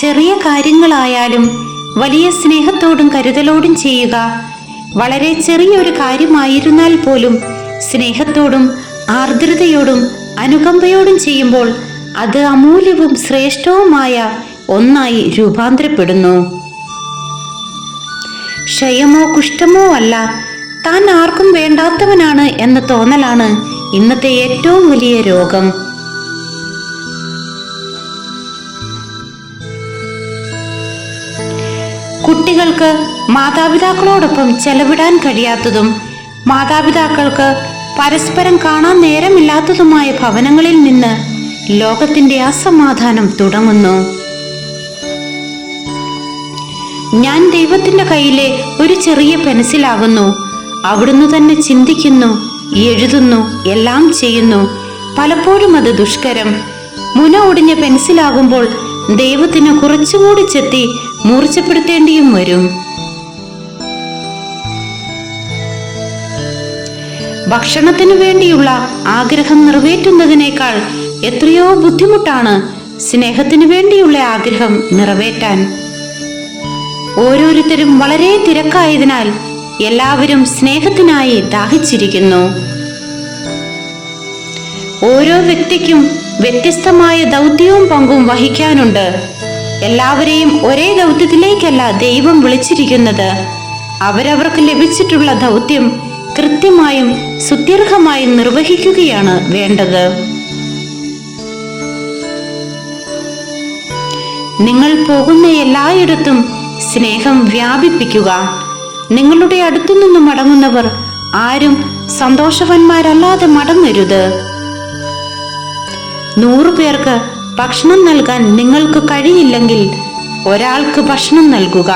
ചെറിയ കാര്യങ്ങളായാലും വലിയ സ്നേഹത്തോടും കരുതലോടും ചെയ്യുക. വളരെ ചെറിയൊരു കാര്യമായിരുന്നാൽ പോലും സ്നേഹത്തോടും ആർദ്രതയോടും അനുകമ്പയോടും ചെയ്യുമ്പോൾ അത് അമൂല്യവും ശ്രേഷ്ഠവുമായ ഒന്നായി രൂപാന്തരപ്പെടുന്നു. ക്ഷയമോ കുഷ്ഠമോ അല്ല താൻ ആർക്കും വേണ്ടാത്തവനാണ് എന്ന തോന്നലാണ് ഇന്നത്തെ ഏറ്റവും വലിയ രോഗം. കുട്ടികൾക്ക് മാതാപിതാക്കളോടൊപ്പം ചെലവിടാൻ കഴിയാത്തതും മാതാപിതാക്കൾക്ക് പരസ്പരം കാണാൻ നേരമില്ലാത്തതുമായ ഭവനങ്ങളിൽ നിന്ന് ലോകത്തിന്റെ അസമാധാനം തുടങ്ങുന്നു. ഞാൻ ദൈവത്തിന്റെ കയ്യിലെ ഒരു ചെറിയ പെൻസിലാകുന്നു അവിടുന്ന് തന്നെ ചിന്തിക്കുന്നു എഴുതുന്നു എല്ലാം ചെയ്യുന്നു. പലപ്പോഴും അത് ദുഷ്കരം. മുന ഒടിഞ്ഞ പെൻസിലാകുമ്പോൾ ദൈവത്തിന് കുറച്ചുകൂടി ചെത്തി മൂർച്ചപ്പെടുത്തേണ്ടിയും വരും. ഭക്ഷണത്തിനു വേണ്ടിയുള്ള ആഗ്രഹം നിറവേറ്റുന്നതിനേക്കാൾ എത്രയോ ബുദ്ധിമുട്ടാണ് സ്നേഹത്തിനു വേണ്ടിയുള്ള ആഗ്രഹം നിറവേറ്റാൻ. ഓരോരുത്തരും വളരെ തിരക്കായതിനാൽ എല്ലാവരും സ്നേഹത്തിനായി ദാഹിച്ചിരിക്കുന്നു. ഓരോ വ്യക്തിക്കും വ്യത്യസ്തമായ ദൗത്യവും പങ്കും വഹിക്കാനുണ്ട്. എല്ലാവരെയും ഒരേ ദൗത്യത്തിലേക്കല്ല ദൈവം വിളിച്ചിരിക്കുന്നത്. അവരവർക്ക് ലഭിച്ചിട്ടുള്ള ദൗത്യം കൃത്യമായും സുദീർഘമായും നിർവഹിക്കുകയാണ് വേണ്ടത്. നിങ്ങൾ പോകുന്ന എല്ലായിടത്തും സ്നേഹം വ്യാപിപ്പിക്കുക. നിങ്ങളുടെ അടുത്തു നിന്ന് മടങ്ങുന്നവർ ആരും സന്തോഷവന്മാരല്ലാതെ മടങ്ങരുത്. നൂറു പേർക്ക് ഭക്ഷണം നൽകാൻ നിങ്ങൾക്ക് കഴിയില്ലെങ്കിൽ ഒരാൾക്ക് ഭക്ഷണം നൽകുക.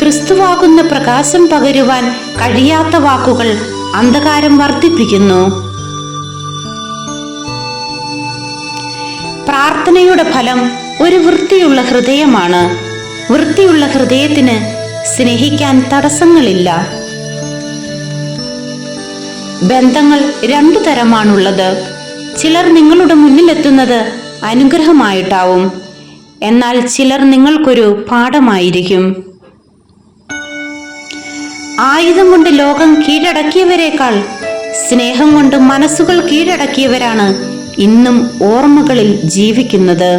ക്രിസ്തുവാകുന്ന പ്രകാശം പകരുവാൻ കഴിയാത്ത വാക്കുകൾ അന്ധകാരം വർദ്ധിപ്പിക്കുന്നു. പ്രാർത്ഥനയുടെ ഫലം ഒരു വൃത്തിയുള്ള ഹൃദയമാണ്. വൃത്തിയുള്ള ഹൃദയത്തിന് സ്നേഹിക്കാൻ തടസ്സങ്ങളില്ല. ബന്ധങ്ങൾ രണ്ടു തരമാണുള്ളത്. ചിലർ നിങ്ങളുടെ മുന്നിലെത്തുന്നത് അനുഗ്രഹമായിട്ടാവും. എന്നാൽ ചിലർ നിങ്ങൾക്കൊരു പാഠമായിരിക്കും. ആയുധം കൊണ്ട് ലോകം കീഴടക്കിയവരെക്കാൾ സ്നേഹം കൊണ്ട് മനസ്സുകൾ കീഴടക്കിയവരാണ് ഇന്നും ഓർമ്മകളിൽ ജീവിക്കുന്നത്.